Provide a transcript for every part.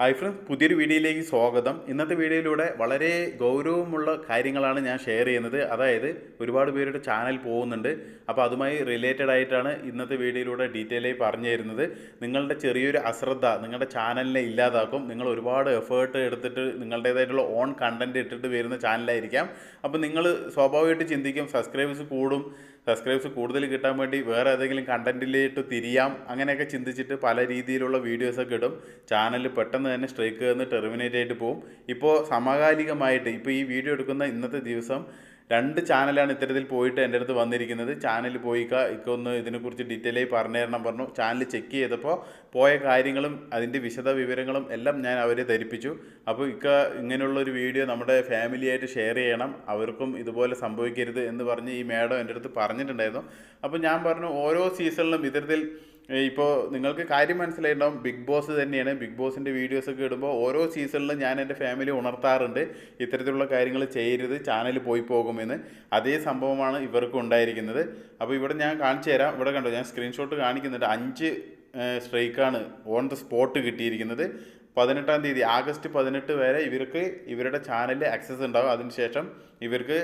Hi friends പുതിയൊരു വീഡിയോയിലേക്ക് സ്വാഗതം. ഇന്നത്തെ വീഡിയോയിലൂടെ വളരെ ഗൗരവമുള്ള കാര്യങ്ങളാണ് ഞാൻ ഷെയർ ചെയ്യുന്നത്. അതായത് ഒരുപാട് പേരുടെ ചാനൽ പോകുന്നുണ്ട്. അപ്പോൾ അതുമായി റിലേറ്റഡ് ആയിട്ടാണ് ഇന്നത്തെ വീഡിയോയിലൂടെ ഡീറ്റെയിൽ ആയി പറഞ്ഞു തരുന്നത്. നിങ്ങളുടെ ചെറിയൊരു അശ്രദ്ധ നിങ്ങളുടെ ചാനലിനെ ഇല്ലാതാക്കും. നിങ്ങൾ ഒരുപാട് എഫേർട്ട് എടുത്തിട്ട് നിങ്ങളുടേതായിട്ടുള്ള ഓൺ കണ്ടന്റ് ഇട്ടിട്ട് വരുന്ന ചാനലായിരിക്കാം. അപ്പോൾ നിങ്ങൾ സ്വാഭാവികമായിട്ട് ചിന്തിക്കും സബ്സ്ക്രൈബേഴ്സ് കൂടും സബ്സ്ക്രൈബേഴ്സ് കൂടുതൽ കിട്ടാൻ വേണ്ടി വേറെ ഏതെങ്കിലും കണ്ടന്റിലേക്ക് തിരിയാം അങ്ങനെയൊക്കെ ചിന്തിച്ചിട്ട് പല രീതിയിലുള്ള വീഡിയോസൊക്കെ ഇടും. ചാനൽ പെട്ടെന്ന് തന്നെ സ്ട്രൈക്ക് നിന്ന് ടെർമിനേറ്റ് ആയിട്ട് പോകും ഇപ്പോൾ സമകാലികമായിട്ട് ഇപ്പോൾ ഈ വീഡിയോ എടുക്കുന്ന ഇന്നത്തെ ദിവസം രണ്ട് ചാനലാണ് ഇത്തരത്തിൽ പോയിട്ട് എന്റെ അടുത്ത് വന്നിരിക്കുന്നത്. ചാനൽ പോയിക്ക ഇക്കൊന്ന് ഇതിനെക്കുറിച്ച് ഡീറ്റെയിൽ ആയി പറഞ്ഞു തരണം പറഞ്ഞു. ചാനൽ ചെക്ക് ചെയ്തപ്പോൾ പോയ കാര്യങ്ങളും അതിന്റെ വിശദ വിവരങ്ങളും എല്ലാം ഞാൻ അവരെ ധരിപ്പിച്ചു. അപ്പോൾ ഇക്ക ഇങ്ങനെയുള്ളൊരു വീഡിയോ നമ്മുടെ ഫാമിലിയായിട്ട് ഷെയർ ചെയ്യണം. അവർക്കും ഇതുപോലെ സംഭവിക്കരുത് എന്ന് പറഞ്ഞ് ഈ മേഡം എന്റെ അടുത്ത് പറഞ്ഞിട്ടുണ്ടായിരുന്നു. അപ്പോൾ ഞാൻ പറഞ്ഞു ഓരോ സീസണിലും ഇത്തരത്തിൽ ഇപ്പോൾ നിങ്ങൾക്ക് കാര്യം മനസ്സിലായിട്ടുണ്ടാവും. ബിഗ് ബോസ് തന്നെയാണ്. ബിഗ് ബോസിന്റെ വീഡിയോസൊക്കെ ഇടുമ്പോൾ ഓരോ സീസണിലും ഞാൻ എന്റെ ഫാമിലി ഉണർത്താറുണ്ട്. ഇത്തരത്തിലുള്ള കാര്യങ്ങൾ ചെയ്യരുത് ചാനൽ പോയി പോകുമെന്ന്. അതേ സംഭവമാണ് ഇവർക്കും ഉണ്ടായിരിക്കുന്നത്. അപ്പോൾ ഇവിടെ ഞാൻ കാണിച്ചു തരാം. ഇവിടെ കണ്ടോ ഞാൻ സ്ക്രീൻഷോട്ട് കാണിക്കുന്നുണ്ട്. അഞ്ച് സ്ട്രൈക്കാണ് ഓൺ ദ സ്പോട്ട് കിട്ടിയിരിക്കുന്നത്. പതിനെട്ടാം തീയതി ആഗസ്റ്റ് പതിനെട്ട് വരെ ഇവർക്ക് ഇവരുടെ ചാനലിൽ ആക്സസ് ഉണ്ടാവും. അതിനുശേഷം ഇവർക്ക്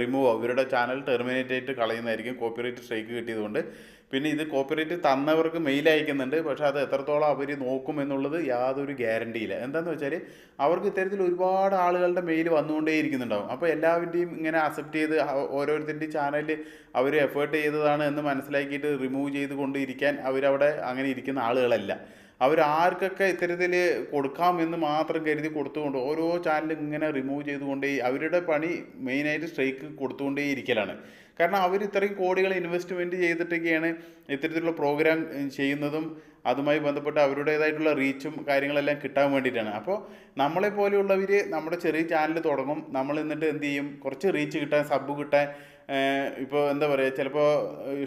റിമൂവ് ഇവരുടെ ചാനൽ ടെർമിനേറ്റ് ആയിട്ട് കളയുന്നതായിരിക്കും. Copyright strike കിട്ടിയതുകൊണ്ട്. പിന്നെ ഇത് കോപ്പറേറ്റ് തന്നവർക്ക് മെയിൽ അയക്കുന്നുണ്ട്. പക്ഷേ അത് എത്രത്തോളം അവർ നോക്കും എന്നുള്ളത് യാതൊരു ഗ്യാരണ്ടിയില്ല. എന്താണെന്ന് വെച്ചാൽ അവർക്ക് ഇത്തരത്തിൽ ഒരുപാട് ആളുകളുടെ മെയിൽ വന്നുകൊണ്ടേ ഇരിക്കുന്നുണ്ടാവും. അപ്പോൾ എല്ലാവരുടെയും ഇങ്ങനെ അക്സെപ്റ്റ് ചെയ്ത് ഓരോരുത്തരുടെയും ചാനലിൽ അവർ എഫേർട്ട് ചെയ്തതാണ് എന്ന് മനസ്സിലാക്കിയിട്ട് റിമൂവ് ചെയ്ത് കൊണ്ടിരിക്കാൻ അവരവിടെ അങ്ങനെ ഇരിക്കുന്ന ആളുകളല്ല. അവർ ആർക്കൊക്കെ ഇത്തരത്തിൽ കൊടുക്കാമെന്ന് മാത്രം കരുതി കൊടുത്തുകൊണ്ട് ഓരോ ചാനലും ഇങ്ങനെ റിമൂവ് ചെയ്തുകൊണ്ടേ അവരുടെ പണി മെയിനായിട്ട് സ്ട്രൈക്ക് കൊടുത്തുകൊണ്ടേ ഇരിക്കലാണ്. കാരണം അവർ ഇത്രയും കോടികൾ ഇൻവെസ്റ്റ്മെന്റ് ചെയ്തിട്ടൊക്കെയാണ് ഇത്തരത്തിലുള്ള പ്രോഗ്രാം ചെയ്യുന്നതും അതുമായി ബന്ധപ്പെട്ട് അവരുടേതായിട്ടുള്ള റീച്ചും കാര്യങ്ങളെല്ലാം കിട്ടാൻ വേണ്ടിയിട്ടാണ്. അപ്പോൾ നമ്മളെ പോലെയുള്ളവർ നമ്മുടെ ചെറിയ ചാനൽ തുടങ്ങും. നമ്മൾ എന്നിട്ട് എന്ത് ചെയ്യും? കുറച്ച് റീച്ച് കിട്ടാൻ സബ് കിട്ടാൻ ഇപ്പോൾ എന്താ പറയുക ചിലപ്പോൾ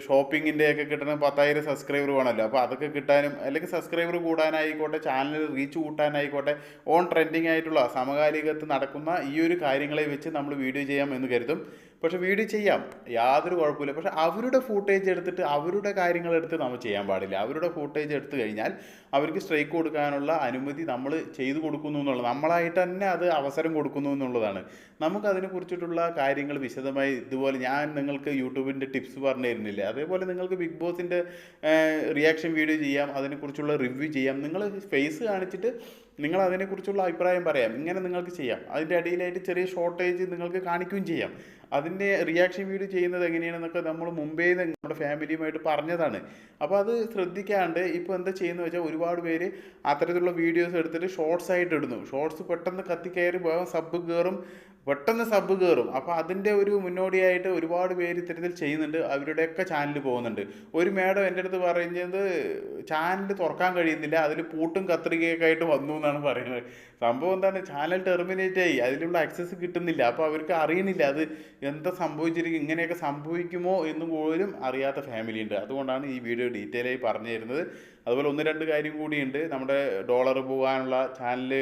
ഷോപ്പിങ്ങിന്റെ ഒക്കെ കിട്ടുന്ന പത്തായിരം സബ്സ്ക്രൈബർ വേണമല്ലോ. അപ്പോൾ അതൊക്കെ കിട്ടാനും അല്ലെങ്കിൽ സബ്സ്ക്രൈബർ കൂടാനായിക്കോട്ടെ ചാനൽ റീച്ച് കൂട്ടാനായിക്കോട്ടെ ഓൺ ട്രെൻഡിങ് ആയിട്ടുള്ള സമകാലികത്ത് നടക്കുന്ന ഈ ഒരു കാര്യങ്ങളെ വെച്ച് നമ്മൾ വീഡിയോ ചെയ്യാം എന്ന് കരുതും. പക്ഷെ വീഡിയോ ചെയ്യാം. യാതൊരു കുഴപ്പമില്ല. പക്ഷെ അവരുടെ ഫൂട്ടേജ് എടുത്തിട്ട് അവരുടെ കാര്യങ്ങൾ എടുത്ത് നമ്മൾ ചെയ്യാൻ പാടില്ല. അവരുടെ ഫൂട്ടേജ് എടുത്ത് കഴിഞ്ഞാൽ അവർക്ക് സ്ട്രൈക്ക് കൊടുക്കാനുള്ള അനുമതി നമ്മൾ ചെയ്തു കൊടുക്കുന്നു എന്നുള്ളത് നമ്മളായിട്ട് തന്നെ അത് അവസരം കൊടുക്കുന്നു എന്നുള്ളതാണ്. നമുക്ക് അതിനെക്കുറിച്ചിട്ടുള്ള കാര്യങ്ങൾ വിശദമായി ഇതുപോലെ ഞാൻ നിങ്ങൾക്ക് യൂട്യൂബിന്റെ ടിപ്സ് പറഞ്ഞു തരുന്നില്ല? അതേപോലെ നിങ്ങൾക്ക് ബിഗ് ബോസിന്റെ റിയാക്ഷൻ വീഡിയോ ചെയ്യാം. അതിനെക്കുറിച്ചുള്ള റിവ്യൂ ചെയ്യാം. നിങ്ങൾ ഫേസ് കാണിച്ചിട്ട് നിങ്ങൾ അതിനെക്കുറിച്ചുള്ള അഭിപ്രായം പറയാം. ഇങ്ങനെ നിങ്ങൾക്ക് ചെയ്യാം. അതിന്റെ അടിയിലായിട്ട് ചെറിയ ഷോർട്ടേജ് നിങ്ങൾക്ക് കാണിക്കുകയും ചെയ്യാം. അതിന്റെ റിയാക്ഷൻ വീഡിയോ ചെയ്യുന്നത് എങ്ങനെയാണെന്നൊക്കെ നമ്മൾ മുമ്പേ നമ്മുടെ ഫാമിലിയുമായിട്ട് പറഞ്ഞതാണ്. അപ്പോൾ അത് ശ്രദ്ധിക്കാണ്ട് ഇപ്പോൾ എന്താ ചെയ്യുന്നത് വെച്ചാൽ ഒരുപാട് പേര് അത്തരത്തിലുള്ള വീഡിയോസ് എടുത്തിട്ട് ഷോർട്സ് ആയിട്ട് ഇടുന്നു. ഷോർട്സ് പെട്ടെന്ന് കത്തിക്കയറി വേഗം സബ് കയറും പെട്ടെന്ന് സബ് കയറും അപ്പോൾ അതിന്റെ ഒരു മുന്നോടിയായിട്ട് ഒരുപാട് പേര് ഇത്തരത്തിൽ ചെയ്യുന്നുണ്ട്. അവരുടെയൊക്കെ ചാനൽ പോകുന്നുണ്ട്. ഒരു മേഡം എന്റെ അടുത്ത് പറയുന്നത് ചാനൽ തുറക്കാൻ കഴിയുന്നില്ല. അതിൽ പൂട്ടും കത്രികയൊക്കെ ആയിട്ട് വന്നു എന്നാണ് പറയുന്നത്. സംഭവം എന്താണ്? ചാനൽ ടെർമിനേറ്റ് ആയി. അതിലുള്ള ആക്സസ് കിട്ടുന്നില്ല. അപ്പോൾ അവർക്ക് അറിയുന്നില്ല അത് എന്താ സംഭവിച്ചിരിക്കും ഇങ്ങനെയൊക്കെ സംഭവിക്കുമോ എന്ന് പോലും അറിയാത്ത ഫാമിലി ഉണ്ട്. അതുകൊണ്ടാണ് ഈ വീഡിയോ ഡീറ്റെയിൽ ആയി പറഞ്ഞു തരുന്നത്. അതുപോലെ ഒന്ന് രണ്ട് കാര്യം കൂടിയുണ്ട്. നമ്മുടെ ഡോളർ പോകാനുള്ള ചാനൽ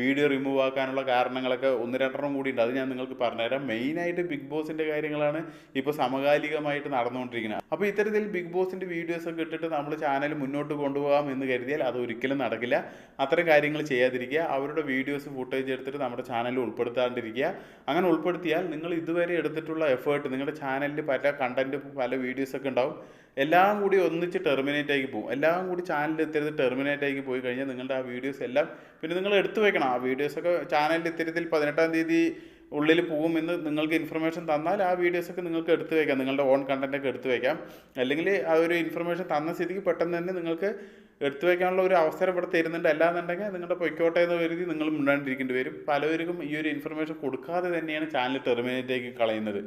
വീഡിയോ റിമൂവ് ആക്കാനുള്ള കാരണങ്ങളൊക്കെ ഒന്ന് രണ്ടെണ്ണം കൂടിയുണ്ട്. അത് ഞാൻ നിങ്ങൾക്ക് പറഞ്ഞുതരാം. മെയിനായിട്ട് ബിഗ് ബോസിന്റെ കാര്യങ്ങളാണ് ഇപ്പോൾ സമകാലികമായിട്ട് നടന്നുകൊണ്ടിരിക്കുന്നത്. അപ്പോൾ ഇത്തരത്തിൽ ബിഗ് ബോസിന്റെ വീഡിയോസൊക്കെ ഇട്ടിട്ട് നമ്മൾ ചാനൽ മുന്നോട്ട് കൊണ്ടുപോകാം എന്ന് കരുതിയാൽ അത് ഒരിക്കലും നടക്കില്ല. അത്തരം കാര്യങ്ങൾ ചെയ്യാതിരിക്കുക. അവരുടെ വീഡിയോസ് ഫുട്ടേജ് എടുത്തിട്ട് നമ്മുടെ ചാനലിൽ ഉൾപ്പെടുത്താണ്ടിരിക്കുക. അങ്ങനെ ഉൾപ്പെടുത്തിയാൽ നിങ്ങൾ ഇതുവരെ എടുത്തിട്ടുള്ള എഫേർട്ട് നിങ്ങളുടെ ചാനലിൽ പല കണ്ടന്റ് പല വീഡിയോസൊക്കെ ഉണ്ടാവും. എല്ലാം കൂടി ഒന്നിച്ച് ടെർമിനേറ്റ് ആക്കി പോകും എല്ലാം കൂടി ചാനലിൽ ഇത്തരത്തിൽ ടെർമിനേറ്റ് ആക്കി പോയി കഴിഞ്ഞാൽ നിങ്ങളുടെ ആ വീഡിയോസ് എല്ലാം പിന്നെ നിങ്ങൾ എടുത്തു വെക്കണം. ആ വീഡിയോസൊക്കെ ചാനലിൽ ഇത്തരത്തിൽ പതിനെട്ടാം തീയതി ഉള്ളിൽ പോകുമെന്ന് നിങ്ങൾക്ക് ഇൻഫർമേഷൻ തന്നാൽ ആ വീഡിയോസൊക്കെ നിങ്ങൾക്ക് എടുത്തു വയ്ക്കാം നിങ്ങളുടെ ഓൺ കണ്ടന്റൊക്കെ എടുത്തു വയ്ക്കാം അല്ലെങ്കിൽ ആ ഒരു ഇൻഫർമേഷൻ തന്ന സ്ഥിതിക്ക് പെട്ടെന്ന് തന്നെ നിങ്ങൾക്ക് എടുത്തു വയ്ക്കാനുള്ള ഒരു അവസരം ഇവിടെ തരുന്നുണ്ട്. അല്ലാന്നുണ്ടെങ്കിൽ നിങ്ങളുടെ പൊയ്ക്കോട്ടെ എന്ന് കരുതി നിങ്ങൾ മുണ്ടാണ്ടിരിക്കേണ്ടി വരും. പലവർക്കും ഈ ഒരു ഇൻഫർമേഷൻ കൊടുക്കാതെ തന്നെയാണ് ചാനൽ ടെർമിനേറ്റ് ആക്കി കളയുന്നത്.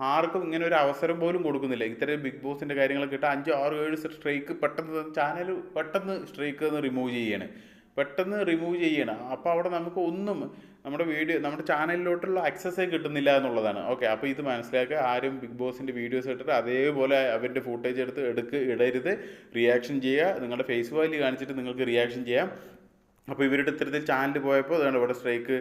ആർക്കും ഇങ്ങനെ ഒരു അവസരം പോലും കൊടുക്കുന്നില്ല. ഇത്തരം ബിഗ് ബോസിന്റെ കാര്യങ്ങളൊക്കെ ഇട്ട് അഞ്ച് ആറ് ഏഴ് സ്ട്രൈക്ക് പെട്ടെന്ന് ചാനൽ പെട്ടെന്ന് സ്ട്രൈക്ക് എന്ന് റിമൂവ് ചെയ്യാണ്. പെട്ടെന്ന് റിമൂവ് ചെയ്യണം. അപ്പോൾ അവിടെ നമുക്ക് ഒന്നും നമ്മുടെ വീഡിയോ നമ്മുടെ ചാനലിലോട്ടുള്ള ആക്സസേ കിട്ടുന്നില്ല എന്നുള്ളതാണ്. ഓക്കെ അപ്പോൾ ഇത് മനസ്സിലാക്കുക. ആരും ബിഗ് ബോസിന്റെ വീഡിയോസ് ഇട്ടിട്ട് അതേപോലെ അവരുടെ ഫുട്ടേജ് എടുത്ത് എടുക്ക് ഇടരുത്. റിയാക്ഷൻ ചെയ്യുക. നിങ്ങളുടെ ഫേസ് വാല്യൂ കാണിച്ചിട്ട് നിങ്ങൾക്ക് റിയാക്ഷൻ ചെയ്യാം. അപ്പോൾ ഇവരുടെ ഇത്തരത്തിൽ ചാനൽ പോയപ്പോൾ അതുകൊണ്ട് ഇവിടെ സ്ട്രൈക്ക്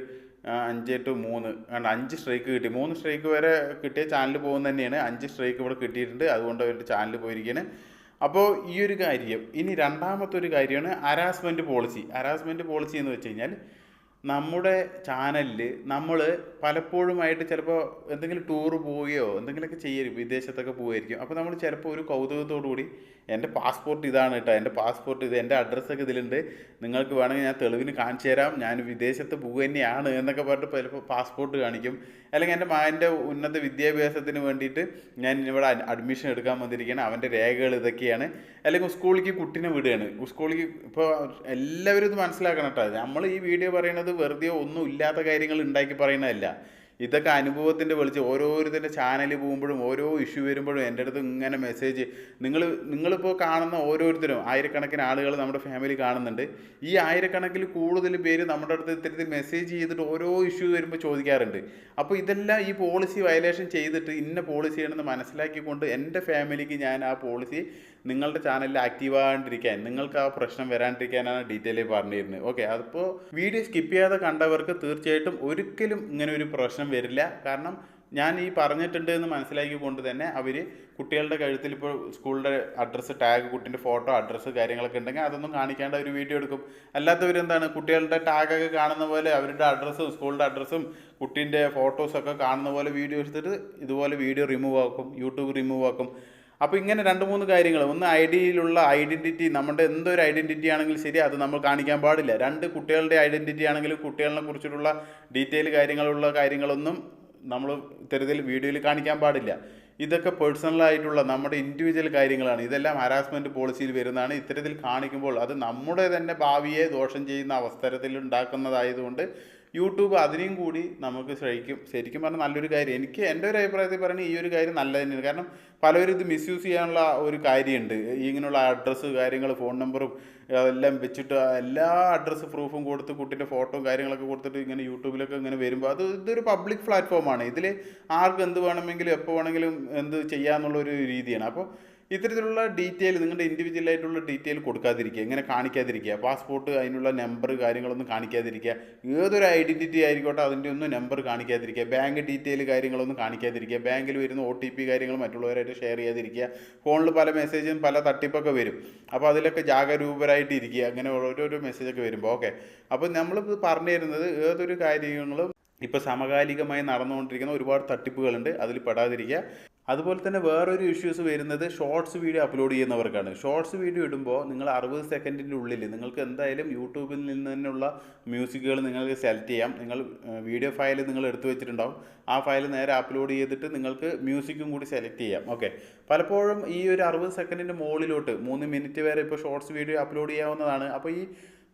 അഞ്ച് ടു മൂന്ന്. കാരണം അഞ്ച് സ്ട്രൈക്ക് കിട്ടി. മൂന്ന് സ്ട്രൈക്ക് വരെ കിട്ടിയ ചാനൽ പോകുന്നത് തന്നെയാണ്. അഞ്ച് സ്ട്രൈക്ക് ഇവിടെ കിട്ടിയിട്ടുണ്ട്. അതുകൊണ്ട് അവർ ചാനൽ പോയിരിക്കുകയാണ് അപ്പോൾ ഈ ഒരു കാര്യം ഇനി രണ്ടാമത്തെ ഒരു കാര്യമാണ് ഹരാസ്മെന്റ് പോളിസി ഹരാസ്മെന്റ് പോളിസി എന്ന് വെച്ച് കഴിഞ്ഞാൽ നമ്മുടെ ചാനലിൽ നമ്മൾ പലപ്പോഴുമായിട്ട് ചിലപ്പോൾ എന്തെങ്കിലും ടൂർ പോവുകയോ എന്തെങ്കിലുമൊക്കെ ചെയ്യും വിദേശത്തൊക്കെ പോവുമായിരിക്കും അപ്പോൾ നമ്മൾ ചിലപ്പോൾ ഒരു കൗതുകത്തോടു കൂടി എന്റെ പാസ്പോർട്ട് ഇതാണ് കേട്ടോ എന്റെ പാസ്പോർട്ട് ഇത് എന്റെ അഡ്രസ്സൊക്കെ ഇതിലുണ്ട്. നിങ്ങൾക്ക് വേണമെങ്കിൽ ഞാൻ തെളിവിന് കാണിച്ചു തരാം. ഞാൻ വിദേശത്ത് പോകുക തന്നെയാണ് എന്നൊക്കെ പറഞ്ഞിട്ട് ചിലപ്പോൾ പാസ്പോർട്ട് കാണിക്കും. അല്ലെങ്കിൽ എന്റെ മകന്റെ ഉന്നത വിദ്യാഭ്യാസത്തിന് വേണ്ടിയിട്ട് ഞാൻ ഇവിടെ അഡ്മിഷൻ എടുക്കാൻ വന്നിരിക്കുകയാണ് അവന്റെ രേഖകൾ ഇതൊക്കെയാണ്. അല്ലെങ്കിൽ സ്കൂളിലേക്ക് കുട്ടീനെ വിടുകയാണ്. സ്കൂളിലേക്ക് ഇപ്പോൾ എല്ലാവരും ഇത് മനസ്സിലാക്കണം കേട്ടോ നമ്മൾ ഈ വീഡിയോ പറയുന്നത് വെറുതെ ഒന്നും ഇല്ലാത്ത കാര്യങ്ങൾ ഉണ്ടാക്കി പറയുന്നതല്ല. ഇതൊക്കെ അനുഭവത്തിന്റെ വിളിച്ച്. ഓരോരുത്തരുടെ ചാനൽ പോകുമ്പോഴും ഓരോ ഇഷ്യൂ വരുമ്പോഴും എന്റെ അടുത്ത് ഇങ്ങനെ മെസ്സേജ് നിങ്ങൾ നിങ്ങളിപ്പോൾ കാണുന്ന ഓരോരുത്തരും ആയിരക്കണക്കിന് ആളുകൾ നമ്മുടെ ഫാമിലി കാണുന്നുണ്ട്. ഈ ആയിരക്കണക്കിൽ കൂടുതൽ പേര് നമ്മുടെ അടുത്ത് ഇത്തരത്തിൽ മെസ്സേജ് ചെയ്തിട്ട് ഓരോ ഇഷ്യൂ വരുമ്പോൾ ചോദിക്കാറുണ്ട്. അപ്പോൾ ഇതെല്ലാം ഈ പോളിസി വയലേഷൻ ചെയ്തിട്ട് ഇന്ന പോളിസിയാണെന്ന് മനസ്സിലാക്കിക്കൊണ്ട് എന്റെ ഫാമിലിക്ക് ഞാൻ ആ പോളിസി നിങ്ങളുടെ ചാനലിൽ ആക്റ്റീവ് ആകാണ്ടിരിക്കാൻ നിങ്ങൾക്ക് ആ പ്രശ്നം വരാണ്ടിരിക്കാനാണ് ഡീറ്റെയിൽ പറഞ്ഞിരുന്നത്. ഓക്കെ അതിപ്പോൾ വീഡിയോ സ്കിപ്പ് ചെയ്യാതെ കണ്ടവർക്ക് തീർച്ചയായിട്ടും ഒരിക്കലും ഇങ്ങനെ ഒരു പ്രശ്നം വരില്ല. കാരണം ഞാൻ ഈ പറഞ്ഞിട്ടുണ്ട് എന്ന് മനസ്സിലാക്കി കൊണ്ട് തന്നെ അവർ കുട്ടികളുടെ കഴുത്തിൽ ഇപ്പോൾ സ്കൂളിന്റെ അഡ്രസ്സ് ടാഗ് കുട്ടീന്റെ ഫോട്ടോ അഡ്രസ്സ് കാര്യങ്ങളൊക്കെ ഉണ്ടെങ്കിൽ അതൊന്നും കാണിക്കാണ്ട് ഒരു വീഡിയോ എടുക്കും. അല്ലാത്തവരെന്താണ് കുട്ടികളുടെ ടാഗൊക്കെ കാണുന്ന പോലെ അവരുടെ അഡ്രസ്സും സ്കൂളിന്റെ അഡ്രസ്സും കുട്ടീന്റെ ഫോട്ടോസൊക്കെ കാണുന്ന പോലെ വീഡിയോ എടുത്തിട്ട് ഇതുപോലെ വീഡിയോ റിമൂവ് ആക്കും യൂട്യൂബ് റിമൂവ് ആക്കും. അപ്പോൾ ഇങ്ങനെ രണ്ട് മൂന്ന് കാര്യങ്ങൾ. ഒന്ന് ഐ ഡിയിലുള്ള ഐഡന്റിറ്റി നമ്മുടെ എന്തൊരു ഐഡന്റിറ്റി ആണെങ്കിലും ശരി അത് നമ്മൾ കാണിക്കാൻ പാടില്ല. രണ്ട് കുട്ടികളുടെ ഐഡന്റിറ്റി ആണെങ്കിലും കുട്ടികളെ കുറിച്ചിട്ടുള്ള ഡീറ്റെയിൽ കാര്യങ്ങളുള്ള കാര്യങ്ങളൊന്നും നമ്മൾ ഇത്തരത്തിൽ വീഡിയോയിൽ കാണിക്കാൻ പാടില്ല. ഇതൊക്കെ പേഴ്സണലായിട്ടുള്ള നമ്മുടെ ഇൻഡിവിജ്വൽ കാര്യങ്ങളാണ്. ഇതെല്ലാം ഹരാസ്മെന്റ് പോളിസിയിൽ വരുന്നതാണ്. ഇത്തരത്തിൽ കാണിക്കുമ്പോൾ അത് നമ്മുടെ തന്നെ ഭാവിയെ ദോഷം ചെയ്യുന്ന അവസരത്തിൽ ഉണ്ടാക്കുന്നതായതുകൊണ്ട് യൂട്യൂബ് അതിനെയും കൂടി നമുക്ക് ശരിക്കും ശരിക്കും പറഞ്ഞാൽ നല്ലൊരു കാര്യം. എനിക്ക് എന്റെ ഒരു അഭിപ്രായത്തിൽ പറയുന്നത് ഈ ഒരു കാര്യം നല്ല തന്നെയാണ്. കാരണം പലരും ഇത് മിസ്യൂസ് ചെയ്യാനുള്ള ഒരു കാര്യമുണ്ട്. ഇങ്ങനെയുള്ള അഡ്രസ്സ് കാര്യങ്ങൾ ഫോൺ നമ്പറും എല്ലാം വെച്ചിട്ട് എല്ലാ അഡ്രസ്സ് പ്രൂഫും കൊടുത്ത് കുട്ടീന്റെ ഫോട്ടോയും കാര്യങ്ങളൊക്കെ കൊടുത്തിട്ട് ഇങ്ങനെ യൂട്യൂബിലൊക്കെ ഇങ്ങനെ വരുമ്പോൾ അത് ഇതൊരു പബ്ലിക് പ്ലാറ്റ്ഫോമാണ് ഇതിൽ ആർക്ക് എന്ത് വേണമെങ്കിലും എപ്പോൾ വേണമെങ്കിലും എന്ത് ചെയ്യാമെന്നുള്ളൊരു രീതിയാണ്. അപ്പോൾ ഇത്തരത്തിലുള്ള ഡീറ്റെയിൽ നിങ്ങളുടെ ഇൻഡിവിജ്വൽ ആയിട്ടുള്ള ഡീറ്റെയിൽ കൊടുക്കാതിരിക്കുക. ഇങ്ങനെ കാണിക്കാതിരിക്കുക. പാസ്പോർട്ട് അതിനുള്ള നമ്പർ കാര്യങ്ങളൊന്നും കാണിക്കാതിരിക്കുക. ഏതൊരു ഐഡന്റിറ്റി ആയിക്കോട്ടെ അതിന്റെ ഒന്നും നമ്പർ കാണിക്കാതിരിക്കുക. ബാങ്ക് ഡീറ്റെയിൽ കാര്യങ്ങളൊന്നും കാണിക്കാതിരിക്കുക. ബാങ്കിൽ വരുന്ന ഒ ടി പി കാര്യങ്ങൾ മറ്റുള്ളവരായിട്ട് ഷെയർ ചെയ്യാതിരിക്കുക. ഫോണിൽ പല മെസ്സേജും പല തട്ടിപ്പൊക്കെ വരും. അപ്പോൾ അതിലൊക്കെ ജാഗരൂപരായിട്ട് ഇരിക്കുക. അങ്ങനെ ഓരോരോ മെസ്സേജൊക്കെ വരുമ്പോൾ ഓക്കെ അപ്പോൾ നമ്മൾ പറഞ്ഞു തരുന്നത് ഏതൊരു കാര്യങ്ങളും ഇപ്പോൾ സമകാലികമായി നടന്നുകൊണ്ടിരിക്കുന്ന ഒരുപാട് തട്ടിപ്പുകളുണ്ട്. അതിൽ പെടാതിരിക്കുക. അതുപോലെ തന്നെ വേറൊരു ഇഷ്യൂസ് വരുന്നത് ഷോർട്സ് വീഡിയോ അപ്ലോഡ് ചെയ്യുന്നവർക്കാണ്. ഷോർട്സ് വീഡിയോ ഇടുമ്പോൾ നിങ്ങൾ അറുപത് സെക്കൻഡിന്റെ ഉള്ളിൽ നിങ്ങൾക്ക് എന്തായാലും യൂട്യൂബിൽ നിന്ന് തന്നെയുള്ള മ്യൂസിക്കുകൾ നിങ്ങൾക്ക് സെലക്ട് ചെയ്യാം. നിങ്ങൾ വീഡിയോ ഫയൽ നിങ്ങൾ എടുത്തു വെച്ചിട്ടുണ്ടാവും. ആ ഫയൽ നേരെ അപ്ലോഡ് ചെയ്തിട്ട് നിങ്ങൾക്ക് മ്യൂസിക്കും കൂടി സെലക്ട് ചെയ്യാം. ഓക്കെ പലപ്പോഴും ഈ ഒരു അറുപത് സെക്കൻഡിന്റെ മുകളിലോട്ട് മൂന്ന് മിനിറ്റ് വരെ ഇപ്പോൾ ഷോർട്സ് വീഡിയോ അപ്ലോഡ് ചെയ്യാവുന്നതാണ്. അപ്പോൾ ഈ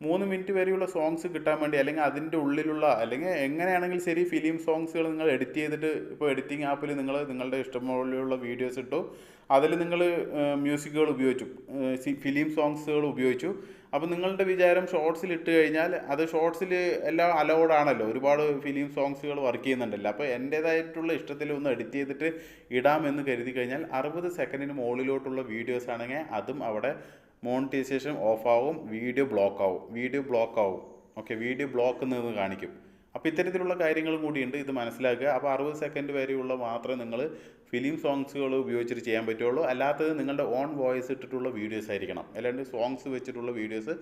മൂന്ന് മിനിറ്റ് വരെയുള്ള സോങ്സ് കിട്ടാൻ വേണ്ടി അല്ലെങ്കിൽ അതിന്റെ ഉള്ളിലുള്ള അല്ലെങ്കിൽ എങ്ങനെയാണെങ്കിലും ശരി ഫിലിം സോങ്സുകൾ നിങ്ങൾ എഡിറ്റ് ചെയ്തിട്ട് ഇപ്പോൾ എഡിറ്റിംഗ് ആപ്പിൽ നിങ്ങൾ നിങ്ങളുടെ ഇഷ്ടംപോലെയുള്ള വീഡിയോസ് ഇട്ടു. അതിൽ നിങ്ങൾ മ്യൂസിക്കുകൾ ഉപയോഗിച്ചു. ഫിലിം സോങ്സുകൾ ഉപയോഗിച്ചു. അപ്പോൾ നിങ്ങളുടെ വിചാരം ഷോർട്സിൽ ഇട്ട് കഴിഞ്ഞാൽ അത് ഷോർട്സിൽ എല്ലാം അലൗഡ് ആണല്ലോ. ഒരുപാട് ഫിലിം സോങ്സുകൾ വർക്ക് ചെയ്യുന്നുണ്ടല്ലോ. അപ്പോൾ എന്റേതായിട്ടുള്ള ഇഷ്ടത്തിൽ ഒന്ന് എഡിറ്റ് ചെയ്തിട്ട് ഇടാമെന്ന് കരുതി കഴിഞ്ഞാൽ അറുപത് സെക്കൻഡിന് മുകളിലോട്ടുള്ള വീഡിയോസ് ആണെങ്കിൽ അതും അവിടെ മോണിറ്റൈസേഷൻ ഓഫ് ആവും വീഡിയോ ബ്ലോക്ക് ആവും. വീഡിയോ ബ്ലോക്ക് ആവും. ഓക്കെ വീഡിയോ ബ്ലോക്ക് നിന്ന് കാണിക്കും. അപ്പോൾ ഇത്തരത്തിലുള്ള കാര്യങ്ങളും കൂടിയുണ്ട് ഇത് മനസ്സിലാക്കുക. അപ്പോൾ അറുപത് സെക്കൻഡ് വരെയുള്ള മാത്രമേ നിങ്ങൾ ഫിലിം സോങ്സുകൾ ഉപയോഗിച്ചിട്ട് ചെയ്യാൻ പറ്റുള്ളൂ. അല്ലാത്തത് നിങ്ങളുടെ ഓൺ വോയിസ് ഇട്ടിട്ടുള്ള വീഡിയോസ് ആയിരിക്കണം. അല്ലാണ്ട് സോങ്സ് വെച്ചിട്ടുള്ള വീഡിയോസ്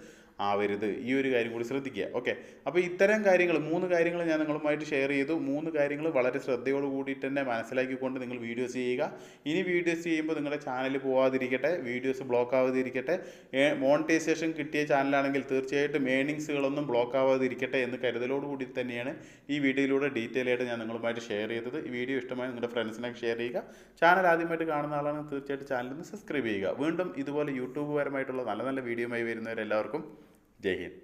ആവരുത്. ഈ ഒരു കാര്യം കൂടി ശ്രദ്ധിക്കുക. ഓക്കെ. അപ്പോൾ ഇത്തരം കാര്യങ്ങൾ മൂന്ന് കാര്യങ്ങൾ ഞാൻ നിങ്ങളുമായിട്ട് ഷെയർ ചെയ്തു. മൂന്ന് കാര്യങ്ങൾ വളരെ ശ്രദ്ധയോട് കൂടിയിട്ട് തന്നെ മനസ്സിലാക്കിക്കൊണ്ട് നിങ്ങൾ വീഡിയോസ് ചെയ്യുക. ഇനി വീഡിയോസ് ചെയ്യുമ്പോൾ നിങ്ങളുടെ ചാനൽ പോവാതിരിക്കട്ടെ. വീഡിയോസ് ബ്ലോക്ക് ആവാതിരിക്കട്ടെ. മോണിറ്റൈസേഷൻ കിട്ടിയ ചാനലാണെങ്കിൽ തീർച്ചയായിട്ടും ഏണിങ്സുകളൊന്നും ബ്ലോക്ക് ആവാതിരിക്കട്ടെ എന്ന് കരുതലോട് കൂടി തന്നെയാണ് ഈ വീഡിയോയിലൂടെ ഡീറ്റെയിൽ ആയിട്ട് ഞാൻ നിങ്ങളുമായിട്ട് ഷെയർ ചെയ്തത്. ഈ വീഡിയോ ഇഷ്ടമായി നിങ്ങളുടെ ഫ്രണ്ട്സിനൊക്കെ ഷെയർ ചെയ്യുക. ചാനൽ ആദ്യമായിട്ട് കാണുന്ന ആളാണ് തീർച്ചയായിട്ടും ചാനൽ ഒന്ന് സബ്സ്ക്രൈബ് ചെയ്യുക. വീണ്ടും ഇതുപോലെ യൂട്യൂബ് പരമായിട്ടുള്ള നല്ല നല്ല വീഡിയോയുമായി വരുന്നവരെല്ലാവർക്കും ജയ് ഹിന്ദ്.